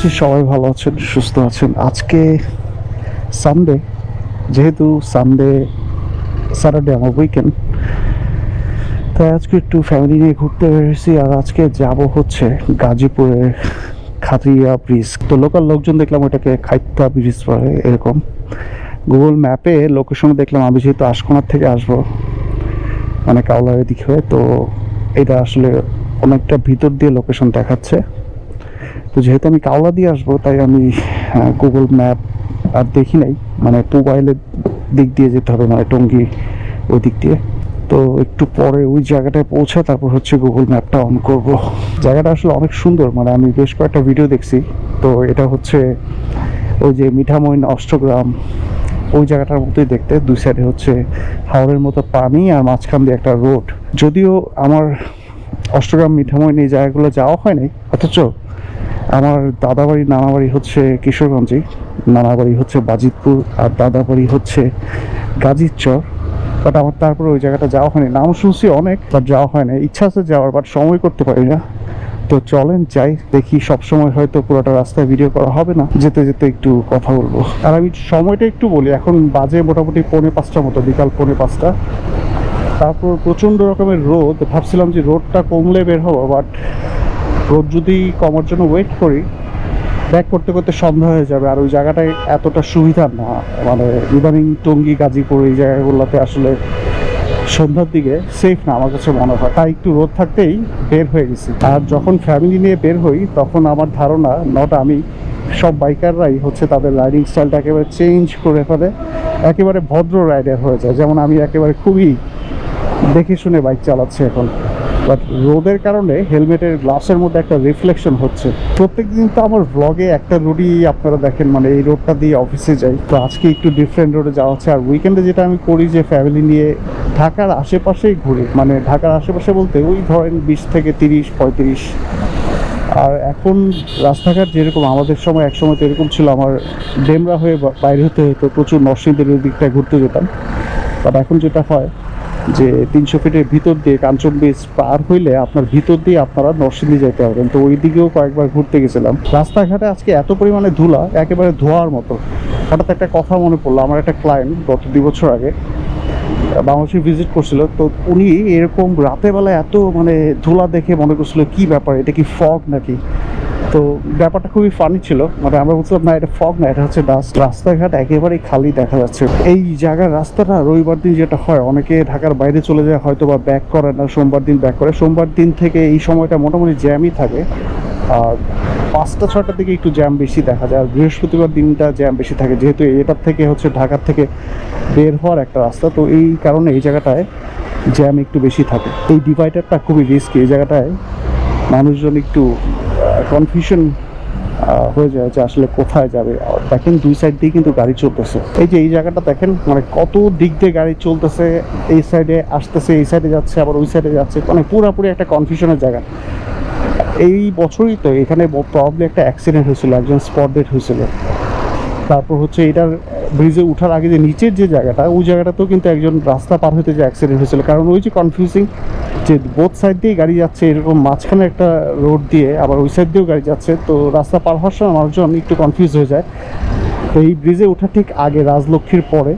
করছি সবাই ভালো আছেন, সুস্থ আছেন। আজকে সানডে যেহেতু সানডে স্যাটারডে আমার উইকেন্ড তাই আজকে একটু ফ্যামিলি নিয়ে ঘুরতে বেরিয়েছি আর আজকে যাব হচ্ছে গাজীপুরের খাতিয়া ব্রিজ তো লোকাল লোকজন দেখলাম ওটাকে খাইতা ব্রিজ বলে, এরকম। গুগল ম্যাপে লোকেশনে দেখলাম, আমি যেহেতু আশকোনার থেকে আসব মানে কাউলার দিক তো এটা আসলে অনেকটা ভিতর দিয়ে লোকেশন দেখাচ্ছে। তো যেহেতু আমি কাওলা দিয়ে আসব, তাই আমি গুগল ম্যাপ আর দেখি নাই। মানে মোবাইলের দিক দিয়ে যেতে হবে মানে টঙ্গি ওই দিক দিয়ে। তো একটু পরে ওই জায়গাটায় পৌঁছে তারপর হচ্ছে গুগল ম্যাপটা অন করব। জায়গাটা আসলে অনেক সুন্দর মানে আমি বেশ কয়েকটা ভিডিও দেখছি। তো এটা হচ্ছে ওই যে মিঠামইন অষ্টগ্রাম, ওই জায়গাটার মতোই দেখতে। দুই সাইডে হচ্ছে হাওড়ের মতো পানি আর মাঝখান দিয়ে একটা রোড যদিও আমার অষ্টগ্রাম মিঠামইন এই জায়গাগুলো যাওয়া হয়নি, অথচ আমার দাদা বাড়ি নানা বাড়ি হচ্ছে কিশোরগঞ্জে নানা বাড়ি হচ্ছে বাজিতপুর, আর দাদা বাড়ি হচ্ছে গাজীরচর বাট আমার তারপরে ওই জায়গাটা যাওয়া হয়নি। নাম শুনছি অনেক বাট যাওয়া হয় না ইচ্ছা আছে যাওয়ার বাট সময় করতে পারি না। তো চলেন যাই, দেখি সব সময় হয়তো পুরোটা রাস্তায় ভিডিও করা হবে না। যেতে যেতে একটু কথা বলব। আর আমি সময়টা একটু বলি, এখন বাজে মোটামুটি পৌনে পাঁচটা মতো, বিকাল পৌনে পাঁচটা। তারপর প্রচণ্ড রকমের রোদ, ভাবছিলাম যে রোদটা কমলে বের হব বাট রোদ যদি কমার জন্য ওয়েট করি ব্যাক করতে করতে সন্ধ্যা হয়ে যাবে। আর ওই জায়গাটায় এতটা সুবিধা না। মানে ইদানিং টঙ্গী, গাজীপুর এই জায়গাগুলোতে আসলে সন্ধ্যার দিকে সেফ না আমার কাছে মনে হয়। তাই একটু রোদ থাকতেই বের হয়ে গেছি। আর যখন ফ্যামিলি নিয়ে বের হই, তখন আমার ধারণা নট আমি, সব বাইকাররাই হচ্ছে তাদের রাইডিং স্টাইলটা একেবারে চেঞ্জ করে ফেলে। একেবারে ভদ্র রাইডার হয়ে যায়। যেমন আমি একেবারে খুবই দেখে শুনে বাইক চালাচ্ছি এখন। বাট রোদের কারণে হেলমেটের গ্লাসের মধ্যে একটা রিফ্লেকশন হচ্ছে। প্রত্যেক দিন তো আমার ব্লগে একটা রোডই আপনারা দেখেন মানে এই রোডটা দিয়ে অফিসে যাই। তো আজকে একটু ডিফারেন্ট রোডে যাওয়া হচ্ছে। আর উইকেন্ডে যেটা আমি করি যে ফ্যামিলি নিয়ে ঢাকার আশেপাশেই ঘুরি। মানে ঢাকার আশেপাশে বলতে ওই ধরেন বিশ থেকে তিরিশ, পঁয়ত্রিশ। আর এখন রাস্তাঘাট যেরকম আমাদের সময় এক সময় তো এরকম ছিল, আমার ডেমরা হয়ে বাইরে হতে হতো। প্রচুর নরসিংদের ওই দিকটায় ঘুরতে যেতাম। বাট এখন যেটা হয় যে তিনশো ফিটের ভিতর দিয়ে কাঞ্চন ব্রিজ পার হইলে আপনার ভিতর দিয়ে আপনারা নরসিংদী যেতে পারবেন। তো ওই দিকেও কয়েকবার ঘুরতে গেছিলাম। রাস্তাঘাটে আজকে এত পরিমাণে ধুলা, একেবারে ধোয়ার মতো। হঠাৎ একটা কথা মনে পড়ল, আমার একটা ক্লায়েন্ট গত দুই বছর আগে বাংলাদেশে ভিজিট করছিল। তো উনি এরকম রাতের বেলা এত মানে ধুলা দেখে মনে করছিল, কি ব্যাপার? এটা কি ফগ নাকি? তো ব্যাপারটা খুবই ফানি ছিল। মানে আমরা বলছিলাম না, এটা ফগ না, এটা হচ্ছে ডাস্ট রাস্তাঘাট একেবারেই খালি দেখা যাচ্ছে। এই জায়গার রাস্তাটা রবিবার দিন যেটা হয়, অনেকে ঢাকার বাইরে চলে যায়, হয়তো বা ব্যাক করে না, সোমবার দিন ব্যাক করে। সোমবার দিন থেকে এই সময়টা মোটামুটি জ্যামই থাকে। আর পাঁচটা ছটার দিকে একটু জ্যাম বেশি দেখা যায়। আর বৃহস্পতিবার দিনটা জ্যাম বেশি থাকে, যেহেতু এটার থেকে হচ্ছে ঢাকার থেকে বের হওয়ার একটা রাস্তা। তো এই কারণে এই জায়গাটায় জ্যাম একটু বেশি থাকে। এই ডিভাইডারটা খুবই রিস্কি এই জায়গাটায় মানুষজন একটু কনফিউশন হয়ে যায় যে আসলে কোথায় যাবে। দেখেন দুই সাইড দিয়ে কিন্তু গাড়ি চলতেছে। এই যে এই জায়গাটা দেখেন মানে কত দিক দিয়ে গাড়ি চলতেছে, এই সাইডে আসতেছে, এই সাইডে যাচ্ছে, আবার ওই সাইডে যাচ্ছে। মানে পুরোপুরি একটা কনফিউশনের জায়গা। এই বছরই তো এখানে প্রবলি একটা অ্যাক্সিডেন্ট হয়েছিল, একজন স্পট ডেট হয়েছিল। তারপর হচ্ছে এটার ব্রিজে ওঠার আগে যে নিচের যে জায়গাটা, ওই জায়গাটাতেও কিন্তু একজন রাস্তা পার হতে যে অ্যাক্সিডেন্ট হয়েছিল। কারণ ওই যে কনফিউজিং যে বোথ সাইড দিয়ে গাড়ি যাচ্ছে, এরকম মাঝখানে একটা রোড দিয়ে আবার ওই সাইড দিয়েও গাড়ি যাচ্ছে, তো রাস্তা পার হওয়ার সময় মানুষজন একটু কনফিউজ হয়ে যায়। তো এই ব্রিজে ওঠা ঠিক আগে রাজলক্ষ্মীর পরে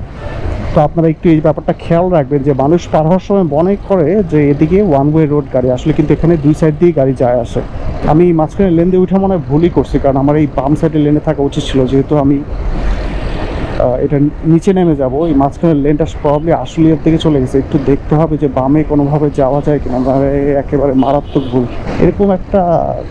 তো আপনারা একটু এই ব্যাপারটা খেয়াল রাখবেন যে মানুষ পার হওয়ার সময় মনে করে যে এদিকে ওয়ান ওয়ে রোড গাড়ি, আসলে কিন্তু এখানে দুই সাইড দিয়ে গাড়ি যায় আসে। আমি মাঝখানে লেন দিয়ে উঠে মনে হয় ভুলই করছি, কারণ আমার এই বাম সাইডে লেনে থাকা উচিত ছিল, যেহেতু আমি এটা নিচে নেমে যাব। এই মাঝখানের লেনটা প্রবলি আশুলিয়ার দিকে চলে গেছে। একটু দেখতে হবে যে বামে কোনোভাবে যাওয়া যায় কিনা নাহলে একেবারে মারাত্মক ভুল। এরকম একটা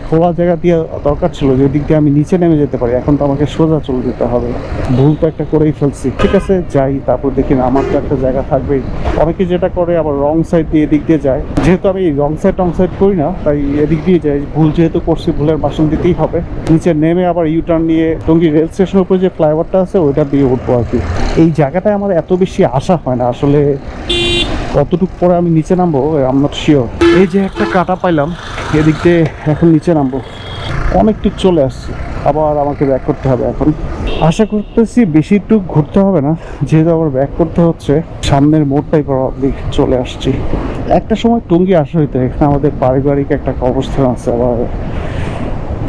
খোলা জায়গা দিয়ে দরকার ছিল, যে দিক দিয়ে আমি নিচে নেমে যেতে পারি। এখন তো আমাকে সোজা চলে যেতে হবে। ভুল তো একটা করেই ফেলছি। ঠিক আছে, যাই, তারপর দেখি না, আমার তো একটা জায়গা থাকবেই। অনেকে যেটা করে, আবার রং সাইড দিয়ে এদিক দিয়ে যায়। যেহেতু আমি রং সাইড রং সাইড করি না, তাই এদিক দিয়ে যাই। ভুল যেহেতু করছি, ভুলের বাসন দিতেই হবে। নিচে নেমে আবার ইউটার্ন নিয়ে টঙ্গী রেল স্টেশনের উপরে যে ফ্লাইওভারটা আছে, ওইটা দিয়ে উঠবো আর কি এই জায়গাটায় আমার এত বেশি আশা হয় না, আসলে কতটুকু পরে আমি নিচে নামবো আম শিওর এই যে একটা কাটা পাইলাম, এদিক দিয়ে এখন নিচে নামবো। অনেকটুক চলে আসছে, আবার আমাকে ব্যাক করতে হবে এখন। আশা করতেছি বেশি একটু ঘুরতে হবে না, যেহেতু আবার ব্যাক করতে হচ্ছে, সামনের মোড়টাই প্রবাবলি চলে আসছি। একটা সময় টঙ্গি আসা হইতে, এখানে আমাদের পারিবারিক একটা অবস্থান আছে, আবার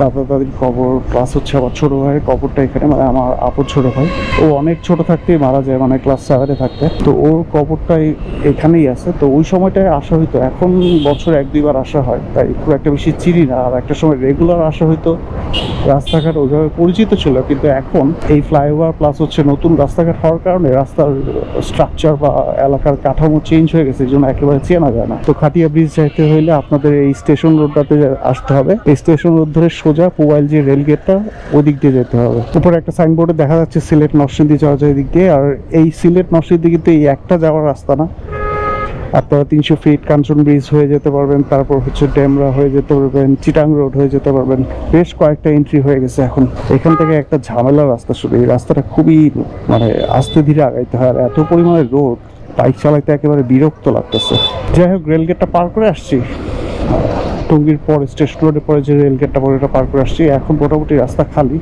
দাদা দাদির কবর প্লাস হচ্ছে আমার ছোট ভাইয়ের কবরটা এখানে মানে আমার আপুর ছোট ভাই। ও অনেক ছোট থাকতেই মারা যায় মানে ক্লাস সেভেনে থাকতে। তো ওর কবরটাই এখানেই আছে। তো ওই সময়টায় আসা হইতো। এখন বছর এক, দুইবার আসা হয়। তাই খুব একটা বেশি চিনি না। আর একটা সময় রেগুলার আসা হইতো। রাস্তাঘাট ওইভাবে পরিচিত ছিল। কিন্তু এখন এই ফ্লাইওভার প্লাস হচ্ছে নতুন রাস্তাঘাট হওয়ার কারণে রাস্তার স্ট্রাকচার বা এলাকার কাঠামো চেঞ্জ হয়ে গেছে। এই জন্য একেবারে চেনা যায় না। তো খাটিয়া ব্রিজ যাইতে হইলে আপনাদের এই স্টেশন রোডটাতে আসতে হবে। এই স্টেশন রোড ধরে সোজা মোবাইল যে রেল গেটটা ওই দিক দিয়ে যেতে হবে। উপরে একটা সাইনবোর্ডে দেখা যাচ্ছে সিলেট নরসিংদী যাওয়া যায় দিক দিয়ে। আর এই সিলেট নরসিংদী কিন্তু এই একটা যাওয়ার রাস্তা না। আপনারা তিনশো ফিট কাঞ্চন ব্রিজ হয়ে যেতে পারবেন, তারপর হচ্ছে ডেমরা হয়ে যেতে পারবেন, চিটাং রোড হয়ে যেতে পারবেন। বেশ কয়েকটা এন্ট্রি হয়ে গেছে এখন। এখান থেকে একটা ঝামেলা রাস্তা শুরু। এই রাস্তাটা খুবই মানে আস্তে ধীরে আগাইতে হয়। আর এত পরিমাণে রোড, বাইক চালাইতে একেবারে বিরক্ত লাগতেছে। যাই হোক রেলগেটটা পার করে আসছি। টঙ্গির পরে স্টেশন রোডের পরে যে রেল গেটটা পরে ওটা পার করে আসছি। এখন মোটামুটি রাস্তা খালি।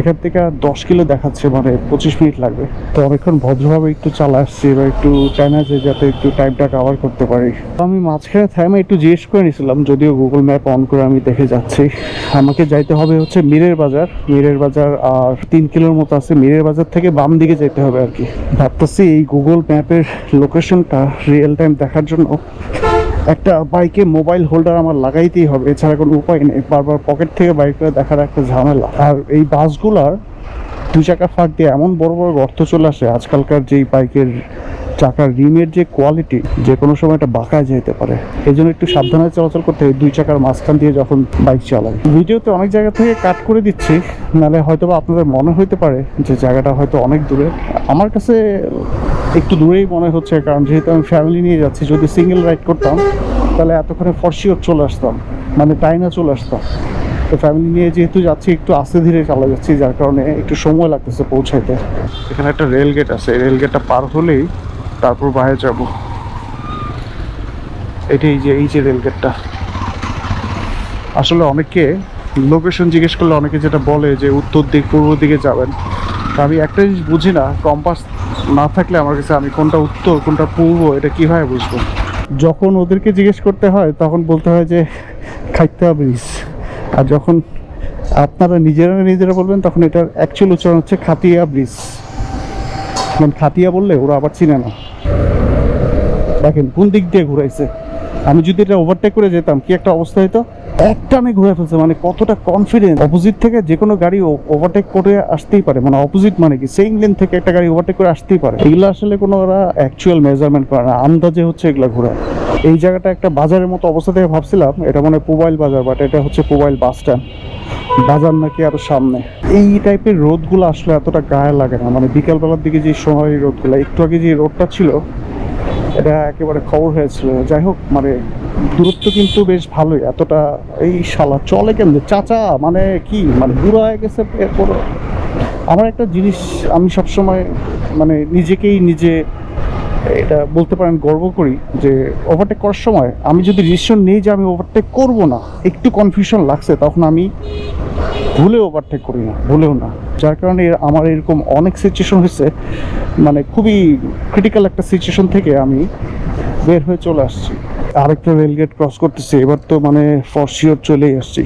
এখান থেকে আর দশ কিলো দেখাচ্ছে মানে পঁচিশ মিনিট লাগবে। তো অনেকক্ষণ ভদ্রভাবে একটু চালা আসছি বা একটু টাইম আছে যাতে একটু টাইমটা কাভার করতে পারি। তো আমি মাঝখানে থামে একটু জিজ্ঞেস করে নিয়েছিলাম, যদিও গুগল ম্যাপ অন করে আমি দেখে যাচ্ছি। আমাকে যাইতে হবে হচ্ছে মিরের বাজার। মিরের বাজার আর তিন কিলোর মতো আছে। মিরের বাজার থেকে বাম দিকে যেতে হবে আর কি। ভাবতেছি এই গুগল ম্যাপের লোকেশনটা রিয়েল টাইম দেখার জন্য। একটা বাইকে মোবাইল হোল্ডার আমার লাগাইতেই হবে। এছাড়া কোনো উপায় নেই। বারবার পকেট থেকে বাইক করে দেখার একটা ঝামেলা। আর এই বাসগুলার দুই চাকা ফাঁক দিয়ে এমন বড় বড় গর্ত চলে আসে, আজকালকার যেই বাইকের চাকার রিমের যে কোয়ালিটি, যে কোনো সময় এটা বাঁকা যেতে পারে। এই জন্য একটু সাবধানে চলাচল করতে হয় দুই চাকার মাঝখান দিয়ে যখন বাইক চালাই ভিডিওতে অনেক জায়গা থেকে কাট করে দিচ্ছি। নাহলে হয়তো বা আপনাদের মনে হইতে পারে যে জায়গাটা হয়তো অনেক দূরে। আমার কাছে একটু দূরেই মনে হচ্ছে, কারণ যেহেতু আমি ফ্যামিলি নিয়ে যাচ্ছি, যদি সিঙ্গেল রাইড করতাম, তাহলে এতক্ষণে ফরশিওর চলে আসতাম মানে টাইমে চলে আসতাম। তো ফ্যামিলি নিয়ে যেহেতু যাচ্ছি, একটু আস্তে ধীরে চালা যাচ্ছি, যার কারণে একটু সময় লাগতেছে পৌঁছাইতে। এখানে একটা রেল গেট আছে রেল গেটটা পার হলেই তারপর বাইরে যাব। এটাই যে, এই যে রেল গেটটা আসলে অনেকে লোকেশন জিজ্ঞেস করলে অনেকে যেটা বলে যে উত্তর দিক, পূর্ব দিকে যাবেন। আমি একটা জিনিস বুঝি না কম্পাস না থাকলে আমার কাছে আমি কোনটা উত্তর, কোনটা পূর্ব, এটা কীভাবে বুঝব? যখন ওদেরকে জিজ্ঞেস করতে হয়, তখন বলতে হয় যে, খাইতে ব্রিজ আর যখন আপনারা নিজেরা নিজেরা বলবেন, তখন এটার অ্যাকচুয়াল উচ্চারণ হচ্ছে খাতিয়া ব্রিজ। মানে খাতিয়া বললে ওরা আবার চিনে না। দেখেন, কোন দিক দিয়ে ঘুরাইছে? আমি যদি এটা ওভারটেক করে যেতাম, কি একটা অবস্থা হতো একটানে ঘুরে ফেলছে মানে কতটা কনফিডেন্স অপোজিট থেকে যে কোনো গাড়ি ওভারটেক করে আসতেই পারে মানে অপোজিট মানে কি? সেম লেন থেকে একটা গাড়ি ওভারটেক করে আসতেই পারে। এগুলো আসলে কোনো ওরা অ্যাকচুয়াল মেজারমেন্ট করে না, আন্দাজে হচ্ছে এগুলো ঘোরা এই জায়গাটা একটা বাজারের মতো অবস্থা থেকে ভাবছিলাম, এটা মানে মোবাইল বাজার বাট এটা হচ্ছে মোবাইল বাস স্ট্যান্ড বাজার নাকি আরও সামনে। এই টাইপের রোদগুলো আসলে এতটা গায়ে লাগে না মানে বিকালবেলার দিকে যে সোনালি রোদগুলো, একটু আগে যে রোদটা ছিল এটা একেবারে খবর হয়েছিল যাই হোক মানে দূরত্ব কিন্তু বেশ ভালোই। এতটা এই শালা চলে কেন চাচা মানে কি? মানে বুড়ো হয়ে গেছে এরপর। আমার একটা জিনিস আমি সবসময় মানে নিজেকেই নিজে এটা বলতে পারেন গর্ব করি যে ওভারটেক করার সময় আমি যদি ডিসিশন নিই যে আমি ওভারটেক করব না, একটু কনফিউশন লাগছে, তখন আমি ভুলে ওভারটেক করি না, ভুলেও না। যার কারণে আমার এরকম অনেক সিচুয়েশন হয়েছে মানে খুবই ক্রিটিক্যাল একটা সিচুয়েশন থেকে আমি বের হয়ে চলে আসছি। আরেকটা রেলগেট ক্রস করতেছি, এবার তো মানে ফর শিওর চলেই আসছি।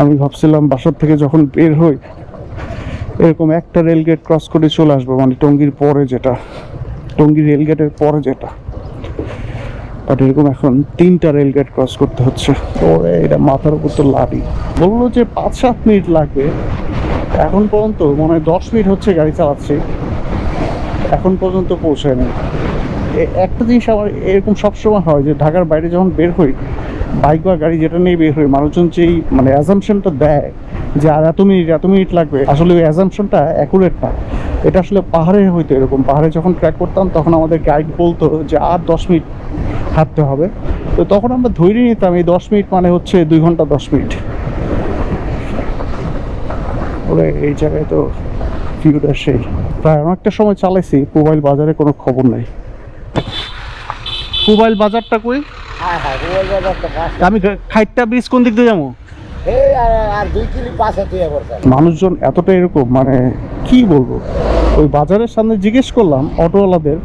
আমি ভাবছিলাম বাসার থেকে যখন বের হই, এরকম একটা রেলগেট ক্রস করে চলে আসব মানে টঙ্গীর পরে যেটা। টঙ্গী রেলগেটের পরে যেটা। বাট এরকম এখন তিনটা রেলগেট ক্রস করতে হচ্ছে। ওরে, এটা মাথার উপর তো লাভই বলল যে পাঁচ সাত মিনিট লাগবে। এখন পর্যন্ত মনে হয় দশ মিনিট হচ্ছে গাড়ি চালাচ্ছি। এখন পর্যন্ত পৌঁছায় না এ- একটা জিনিস আমার এরকম সবসময় হয় যে ঢাকার বাইরে যখন বের হই, বাইক বা গাড়ি যেটা নিয়ে বের হই, মানুষজন যেই মানে অ্যাজামশনটা দেয় যে আর এত মিনিট এত মিনিট লাগবে, আসলে ওই অ্যাজামশনটা অ্যাকুরেট না। এটা আসলে পাহাড়ে হইতো এরকম। পাহাড়ে যখন ট্র্যাক করতাম, তখন আমাদের গাইড বলতো যে আর দশ মিনিট হাঁটতে হবে। তো তখন আমরা ধৈর্য নিতাম এই দশ মিনিট মানে হচ্ছে দুই ঘণ্টা দশ মিনিট। ওরে এই জায়গায় তো ভিউটা সেই। প্রায় অনেকটা সময় চালাইছি মোবাইল বাজারে কোনো খবর নাই। মোবাইল বাজারটা কই? হ্যাঁ হ্যাঁ আমি খাইটটা ব্রিজ কোন দিক দিয়ে যাব? মানুষজন এতটা এরকম মানে কি বলব? ওই বাজারের সামনে জিজ্ঞেস করলাম অটোওয়ালাদের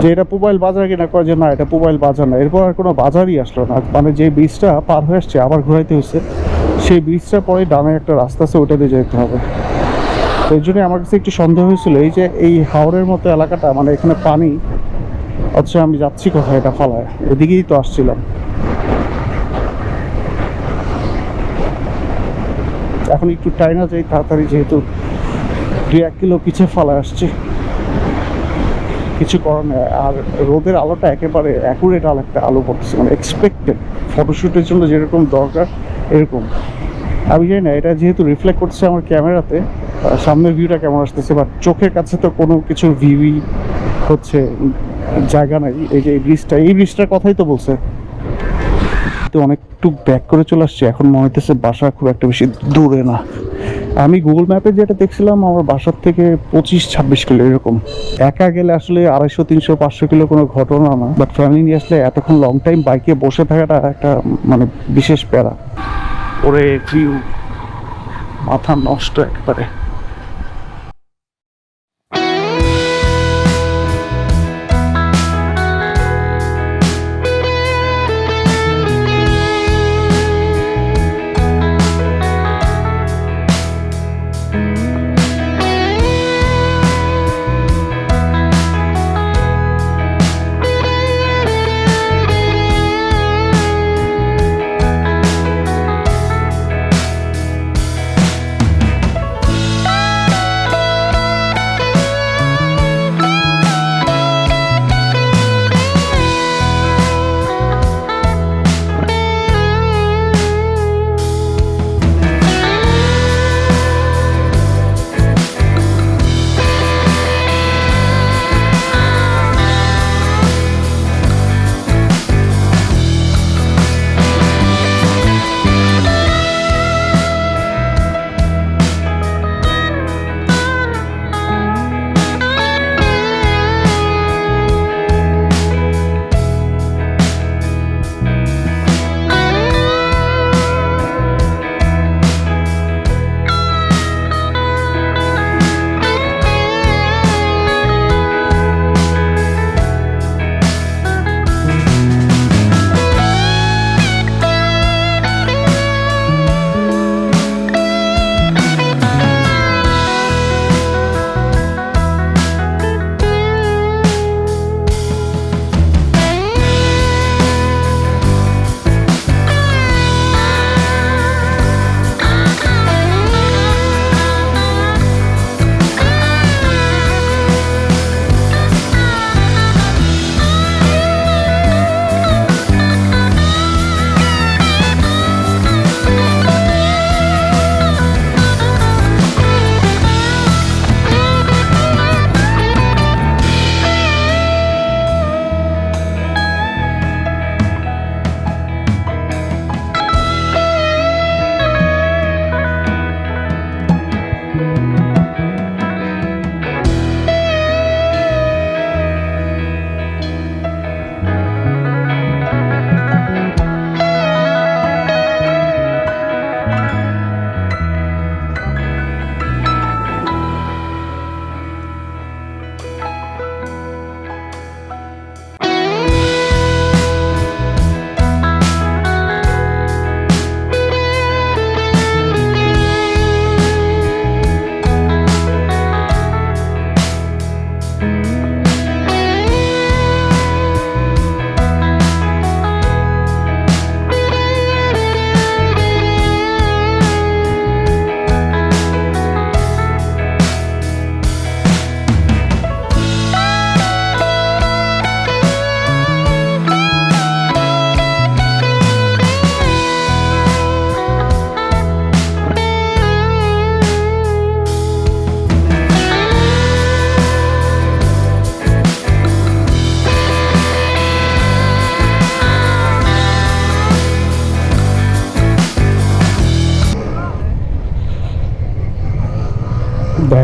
যে এটা মোবাইল বাজার কিনা কয় যে না, এটা মোবাইল বাজার না। এরপর আর কোনো বাজারই আসলো না। মানে যে ব্রিজটা পার হয়ে আসছে, আবার ঘুরাইতে হয়েছে সেই ব্রিজটার পরে ডানে একটা রাস্তা আছে ওটা দিয়ে যেতে হবে। এই জন্য আমার কাছে একটু সন্দেহ হয়েছিল, এই যে এই হাওড়ের মতো এলাকাটা মানে এখানে পানি, অথচ আমি যাচ্ছি কোথায় এটা ফালায়? এদিকেই তো আসছিলাম। এখন একটু টাইনা যাই, তাড়াতাড়ি যেহেতু দুই এক কিলো পিছিয়ে ফালায় আসছে। কিছু করার নেই আর রোদের আলোটা একেবারে অ্যাকুরেট আলো একটা আলো পড়তেছে। মানে এক্সপেক্টেড ফটোশ্যুটের জন্য যেরকম দরকার, এরকম। আমি জানি না, এটা যেহেতু রিফ্লেক্ট করছে আমার ক্যামেরাতে সামনের ভিউটা কেমন আসতেছে বাট চোখের কাছে তো কোনো কিছু ভিউই হচ্ছে জায়গা নাই। এই যে এই ব্রিজটা এই ব্রিজটার কথাই তো বলছে। তো অনেকটু ব্যাক করে চলে আসছে, এখন মনে হইতেছে বাসা খুব একটা বেশি দূরে না। আমি গুগল ম্যাপে যেটা দেখছিলাম, আমার বাসার থেকে পঁচিশ, ছাব্বিশ কিলো এরকম। একা গেলে আসলে আড়াইশো, তিনশো, পাঁচশো কিলো কোনো ঘটনা না। বাট ফ্যামিলি নিয়ে আসলে এতক্ষণ লং টাইম বাইকে বসে থাকাটা একটা মানে বিশেষ প্যারা। ওরে ভিউ মাথা নষ্ট একবারে।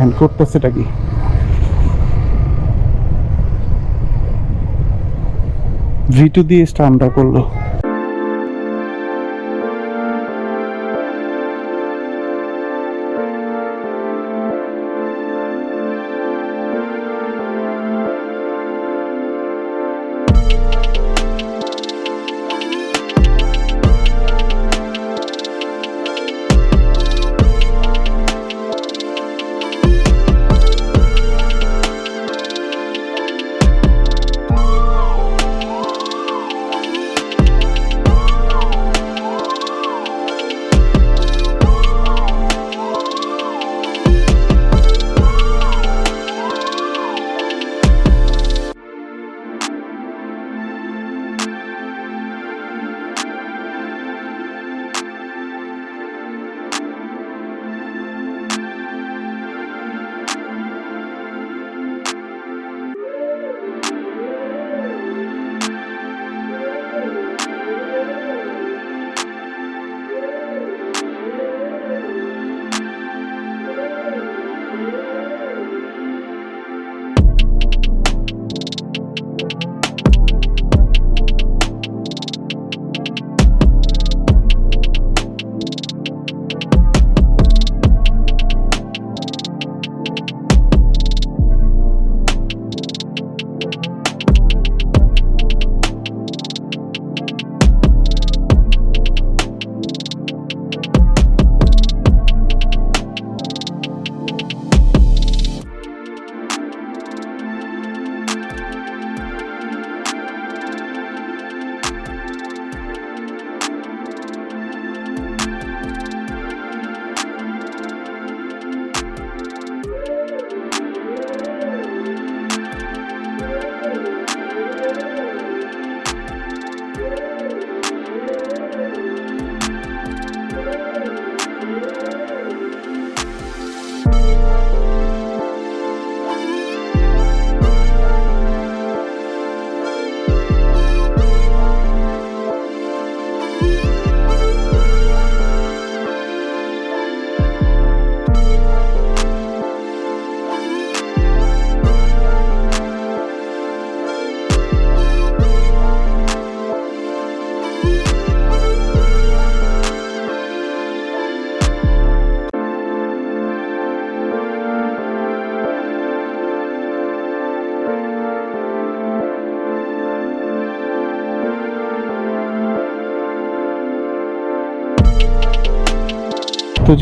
ব্যান করতেছেটা কি? ভিটু দিয়ে স্টামটা করল।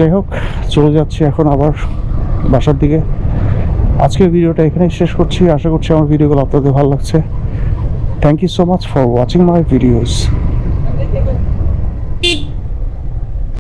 যাই হোক, চলে যাচ্ছি এখন আবার বাসার দিকে। আজকের ভিডিওটা এখানেই শেষ করছি। আশা করছি আমার ভিডিওগুলো আপনাদের ভালো লাগছে। Thank you so much for watching my videos